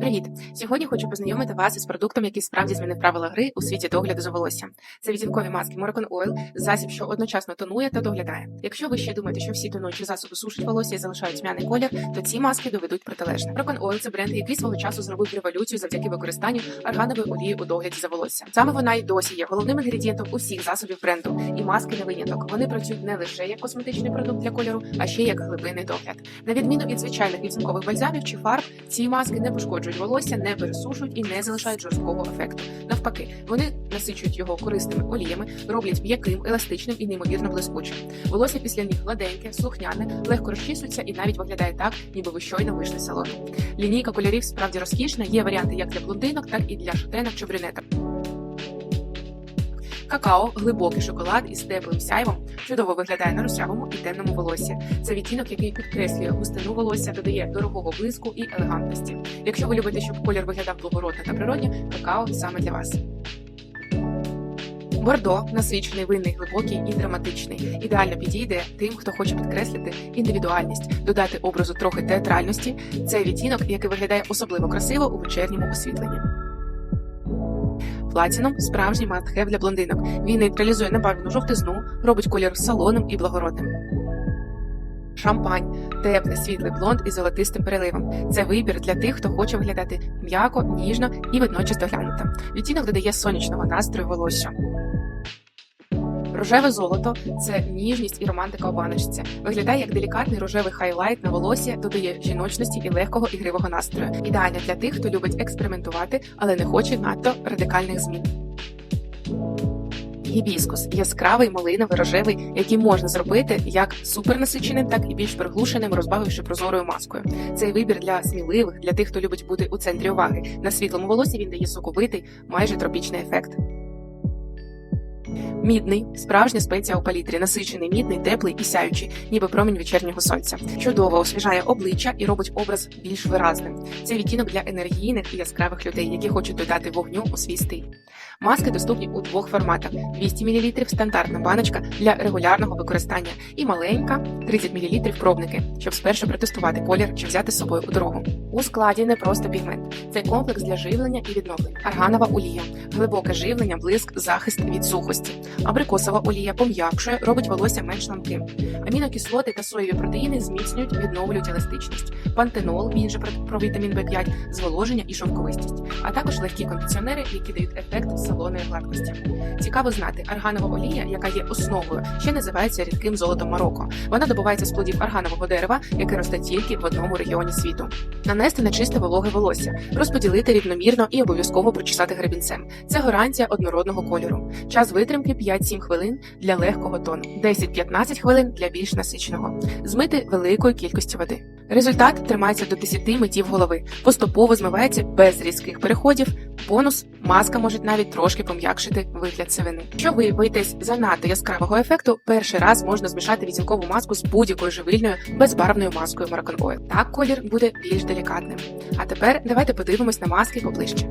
Привіт! Сьогодні хочу познайомити вас із продуктом, який справді змінив правила гри у світі догляду за волоссям. Це відтінкові маски Moroccan Oil, засіб, що одночасно тонує та доглядає. Якщо ви ще думаєте, що всі тонуючі засоби сушать волосся і залишають тьмяний колір, то ці маски доведуть протилежне. Moroccan Oil – це бренд, який свого часу зробив революцію завдяки використанню арганової олії у догляді за волоссям. Саме вона й досі є головним інгредієнтом усіх засобів бренду, і маски не виняток. Вони працюють не лише як косметичний продукт для кольору, а ще як глибинний догляд. На відміну від звичайних відтінкових бальзамів чи фарб, ці маски не пошкоджують волосся, не пересушують і не залишають жорсткого ефекту. Навпаки, вони насичують його корисними оліями, роблять м'яким, еластичним і неймовірно блискучим. Волосся після них гладеньке, слухняне, легко розчісується і навіть виглядає так, ніби ви щойно вийшли з салону. Лінійка кольорів справді розкішна. Є варіанти як для блондинок, так і для шатенок чи брюнеток. Какао, глибокий шоколад із теплим сяйвом чудово виглядає на русявому і темному волоссі. Це відтінок, який підкреслює густину волосся, додає дорогого блиску і елегантності. Якщо ви любите, щоб колір виглядав благородно та природньо, какао саме для вас. Бордо насичений, винний, глибокий і драматичний. Ідеально підійде тим, хто хоче підкреслити індивідуальність, додати образу трохи театральності. Це відтінок, який виглядає особливо красиво у вечірньому освітленні. Платіном справжній мастхев для блондинок. Він нейтралізує небажану жовтизну, робить колір солоним і благородним. Шампань теплий світлий блонд із золотистим переливом. Це вибір для тих, хто хоче виглядати м'яко, ніжно і водночас доглянуто. Відтінок додає сонячного настрою волосю. Рожеве золото це ніжність і романтика у баночці. Виглядає як делікатний рожевий хайлайт на волосі, додає жіночності і легкого ігривого настрою. Ідеально для тих, хто любить експериментувати, але не хоче надто радикальних змін. Гібіскус яскравий малиновий рожевий, який можна зробити як супернасиченим, так і більш приглушеним, розбавивши прозорою маскою. Цей вибір для сміливих, для тих, хто любить бути у центрі уваги. На світлому волосі він дає соковитий, майже тропічний ефект. Мідний, справжня спеція у палітрі, насичений, мідний, теплий і сяючий, ніби промінь вечірнього сонця. Чудово освіжає обличчя і робить образ більш виразним. Це відтінок для енергійних і яскравих людей, які хочуть додати вогню у свій стиль. Маски доступні у двох форматах: 200 мл стандартна баночка для регулярного використання і маленька 30 мл пробники, щоб спершу протестувати колір чи взяти з собою у дорогу. У складі не просто пігмент, це комплекс для живлення і відновлення. Арганова олія, глибоке живлення, блиск, захист від сухості. Абрикосова олія пом'якшує, робить волосся менш ламким. Амінокислоти та соєві протеїни зміцнюють, відновлюють еластичність. Пантенол, він же про, вітамін В5, зволоження і шовковистість, а також легкі кондиціонери, які дають ефект салонної гладкості. Цікаво знати, арганова олія, яка є основою, ще називається рідким золотом Марокко. Вона добувається з плодів арганового дерева, яке росте тільки в одному регіоні світу. Нанести на чисте вологе волосся, розподілити рівномірно і обов'язково прочесати гребінцем. Це гарантія однородного кольору. Час витримки 5-7 хвилин для легкого тону, 10-15 хвилин для більш насиченого. Змити великою кількістю води. Результат тримається до 10 миттів голови, поступово змивається без різких переходів. Бонус маска може навіть трошки пом'якшити вигляд сивини. Якщо ви боїтесь занадто яскравого ефекту, перший раз можна змішати відзінкову маску з будь-якою живильною безбарвною маскою Moroccan. Так колір буде більш делікатним. А тепер давайте подивимось на маски поближче.